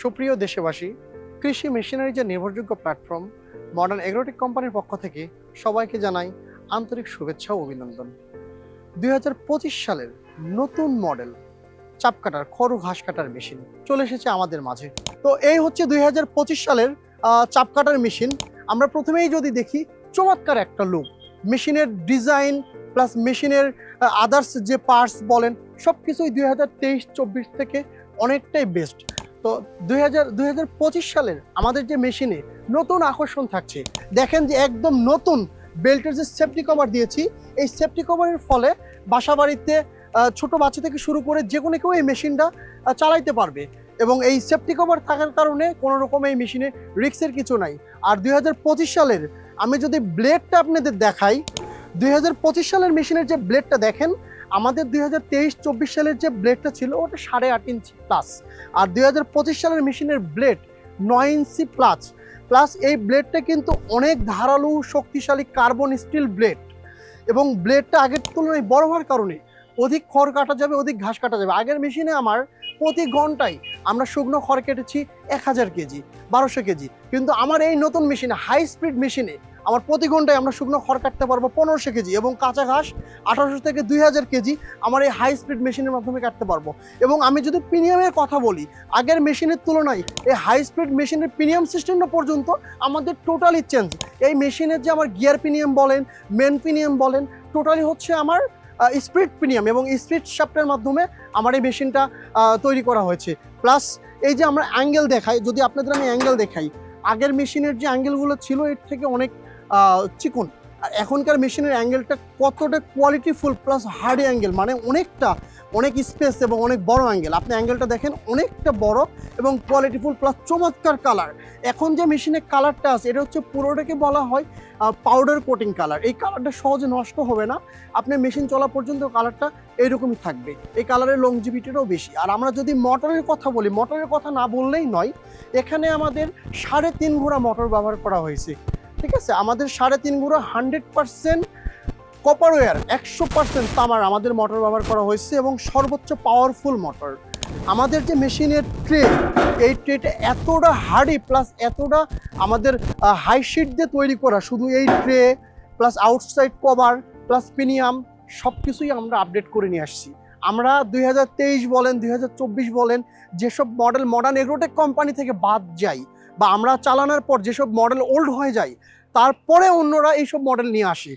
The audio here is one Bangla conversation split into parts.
সুপ্রিয় দেশবাসী, কৃষি মেশিনারি যে নির্ভরযোগ্য প্ল্যাটফর্ম মডার্ন এগ্রোটেক কোম্পানির পক্ষ থেকে সবাইকে জানাই আন্তরিক শুভেচ্ছা ও অভিনন্দন। দুই হাজার পঁচিশ সালের নতুন মডেল চাপ কাটার খড়ু ঘাস কাটার মেশিন চলে এসেছে আমাদের মাঝে। তো এই হচ্ছে দুই হাজার পঁচিশ সালের চাপ কাটার মেশিন আমরা প্রথমেই যদি দেখি চমৎকার একটা লুক মেশিনের ডিজাইন প্লাস মেশিনের আদার্স যে পার্টস বলেন সব কিছুই দুই হাজার তেইশ, চব্বিশ থেকে অনেকটাই বেস্ট তো দুই হাজার হাজার পঁচিশ সালের আমাদের যে মেশিনে নতুন আকর্ষণ থাকছে। দেখেন যে একদম নতুন বেল্টের যে সেফটি কভার দিয়েছি, এই সেফটি কভারের ফলে বাসা বাড়িতে ছোট বাচ্চা থেকে শুরু করে যে কোনো কেউ এই মেশিনটা চালাইতে পারবে। এবং এই সেফটি কভার থাকার কারণে কোনো রকম এই মেশিনে রিক্সের কিছু নাই। আর দুই হাজার পঁচিশ সালের আমি যদি ব্লেডটা আপনাদের দেখাই, দুই হাজার পঁচিশ সালের মেশিনের যে ব্লেডটা দেখেন, আমাদের দুই হাজার তেইশ চব্বিশ সালের যে ব্লেডটা ছিল, ওটা সাড়ে আট ইঞ্চি প্লাস আর দুই হাজার পঁচিশ সালের মেশিনের ব্লেড নয় ইঞ্চি প্লাস প্লাস এই ব্লেডটা কিন্তু অনেক ধারালো, শক্তিশালী কার্বন স্টিল ব্লেড এবং ব্লেডটা আগের তুলনায় বড় হওয়ার কারণে অধিক খড় কাটা যাবে, অধিক ঘাস কাটা যাবে। আগের মেশিনে আমার প্রতি ঘন্টায় আমরা শুকনো খড় কেটেছি এক হাজার কেজি, বারোশো কেজি। কিন্তু আমার এই নতুন মেশিনে হাই স্পিড মেশিনে আমার প্রতি ঘন্টায় আমরা শুকনো খড় কাটতে পারব পনেরোশো কেজি এবং কাঁচা ঘাস আঠারোশো থেকে দুই হাজার কেজি আমার এই হাই স্পিড মেশিনের মাধ্যমে কাটতে পারব। এবং আমি যদি প্রিমিয়ামের কথা বলি, আগের মেশিনের তুলনায় এই হাই স্পিড মেশিনের প্রিমিয়াম সিস্টেমটা পর্যন্ত আমাদের টোটালি চেঞ্জ এই মেশিনের যে আমার গিয়ার প্রিমিয়াম বলেন মেন প্রিমিয়াম বলেন টোটালি হচ্ছে আমার স্পিড প্রিমিয়াম এবং স্প্রিট শাফটের মাধ্যমে আমার এই মেশিনটা তৈরি করা হয়েছে। প্লাস এই যে আমরা অ্যাঙ্গেল দেখাই, যদি আপনাদের আমি অ্যাঙ্গেল দেখাই, আগের মেশিনের যে অ্যাঙ্গেলগুলো ছিল, এর থেকে অনেক চিকন। আর এখনকার মেশিনের অ্যাঙ্গেলটা কতটা কোয়ালিটিফুল প্লাস হার্ড অ্যাঙ্গেল মানে অনেকটা অনেক স্পেস এবং অনেক বড় অ্যাঙ্গেল। আপনি অ্যাঙ্গেলটা দেখেন, অনেকটা বড় এবং কোয়ালিটিফুল প্লাস চমৎকার কালার। এখন যে মেশিনের কালারটা আছে, এটা হচ্ছে পুরোটাকে বলা হয় পাউডার কোটিং কালার এই কালারটা সহজে নষ্ট হবে না। আপনি মেশিন চলা পর্যন্ত কালারটা এইরকমই থাকবে। এই কালারের লংজিভিটিটাও বেশি। আর আমরা যদি মোটরের কথা বলি, মোটরের কথা না বললেই নয়, এখানে আমাদের সাড়ে তিন ঘোড়া মোটর ব্যবহার করা হয়েছে। ঠিক আছে? আমাদের সাড়ে তিন ঘোড়া হান্ড্রেড পার্সেন্ট কপার ওয়ার একশো পার্সেন্ট তামার আমাদের মোটর ব্যবহার করা হয়েছে এবং সর্বোচ্চ পাওয়ারফুল মোটর আমাদের যে মেশিনের ট্রে এই ট্রেটা এতটা হার্ডি প্লাস এতটা আমাদের হাই শিট দিয়ে তৈরি করা, শুধু এই tray plus outside cover plus premium সব কিছুই আমরা আপডেট করে নিয়ে আসছি। আমরা দুই হাজার তেইশ বলেন, দুই হাজার চব্বিশ বলেন, যেসব মডেল মডার্ন এগ্রোটেক কোম্পানি থেকে বাদ যাই বা আমরা চালানোর পর যেসব মডেল ওল্ড হয়ে যায়, তারপরে অন্যরা এইসব মডেল নিয়ে আসে।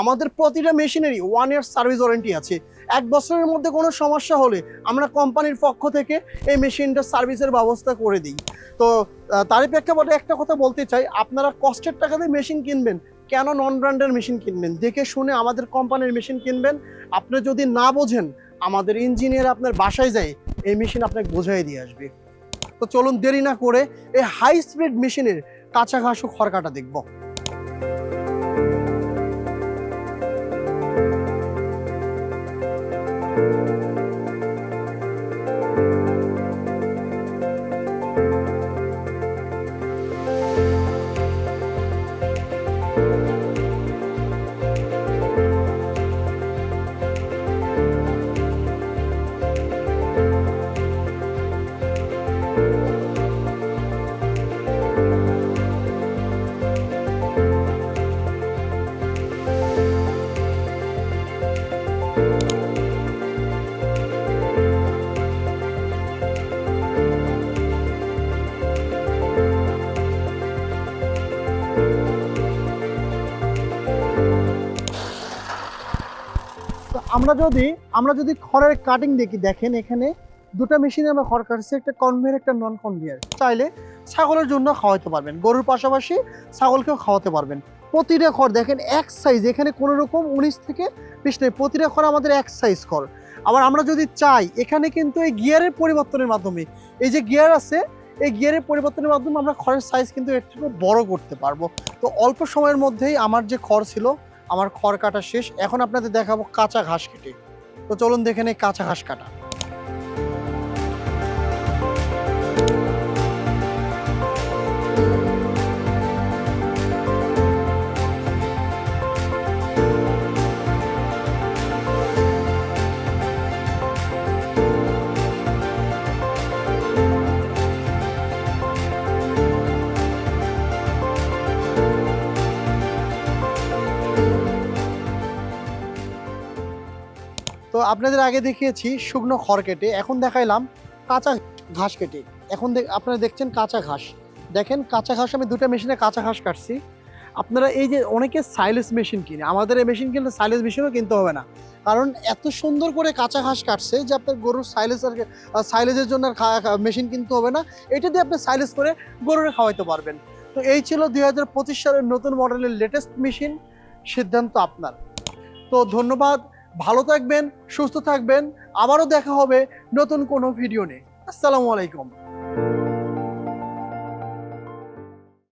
আমাদের প্রতিটা মেশিনেরই ওয়ান ইয়ার সার্ভিস ওয়ারেন্টি আছে। এক বছরের মধ্যে কোনো সমস্যা হলে আমরা কোম্পানির পক্ষ থেকে এই মেশিনটা সার্ভিসের ব্যবস্থা করে দিই। তো তারই প্রেক্ষাপটে একটা কথা বলতে চাই, আপনারা কষ্টের টাকাতে মেশিন কিনবেন, কেন নন ব্র্যান্ডের মেশিন কিনবেন? দেখে শুনে আমাদের কোম্পানির মেশিন কিনবেন। আপনি যদি না বোঝেন, আমাদের ইঞ্জিনিয়ার আপনার বাসায় যায়, এই মেশিন আপনাকে বোঝাই দিয়ে আসবে। তো চলুন দেরি না করে এই হাই স্পিড মেশিনের কাঁচা ঘাস ও খড় কাটা দেখব। তো আমরা যদি আমরা যদি খড়ের কাটিং দেখি দেখেন এখানে দুটো মেশিনে আমরা খড় কাটছি, একটা কনভেয়ার একটা নন কনভেয়ার চাইলে ছাগলের জন্য খাওয়াতে পারবেন। গরুর পাশাপাশি ছাগলকেও খাওয়াতে পারবেন। প্রতিটা খড় দেখেন এক সাইজ এখানে কোনো রকম উনিশ থেকে বিশ নেই। প্রতিটা খড় আমাদের এক সাইজ খড়। আবার আমরা যদি চাই, এখানে কিন্তু এই গিয়ারের পরিবর্তনের মাধ্যমে, এই যে গিয়ার আছে, এই গিয়ারের পরিবর্তনের মাধ্যমে আমরা খড়ের সাইজ কিন্তু এর থেকে বড় করতে পারব। তো অল্প সময়ের মধ্যেই আমার যে খড় ছিল, আমার খড় কাটা শেষ। এখন আপনাদের দেখাবো কাঁচা ঘাস কেটে। তো চলুন দেখে নেই কাঁচা ঘাস কাটা। তো আপনাদের আগে দেখিয়েছি শুকনো খড় কেটে এখন দেখাইলাম কাঁচা ঘাস কেটে। এখন আপনারা দেখছেন কাঁচা ঘাস। দেখেন কাঁচা ঘাস, আমি দুটো মেশিনে কাঁচা ঘাস কাটছি। আপনারা এই যে অনেকে সাইলেস মেশিন কিনে, আমাদের এই মেশিন কিনলে সাইলেস মেশিনও কিনতে হবে না। কারণ এত সুন্দর করে কাঁচা ঘাস কাটছে যে আপনার গরুর সাইলেস আর সাইলেজের জন্য আর মেশিন কিনতে হবে না। এটা দিয়ে আপনি সাইলেস করে গরুরে খাওয়াইতে পারবেন। তো এই ছিল দুই হাজার পঁচিশ সালের নতুন মডেলের লেটেস্ট মেশিন সিদ্ধান্ত আপনার। তো ধন্যবাদ, ভালো থাকবেন, সুস্থ থাকবেন, আবারও দেখা হবে নতুন কোনো ভিডিও নিয়ে। আসসালামু আলাইকুম।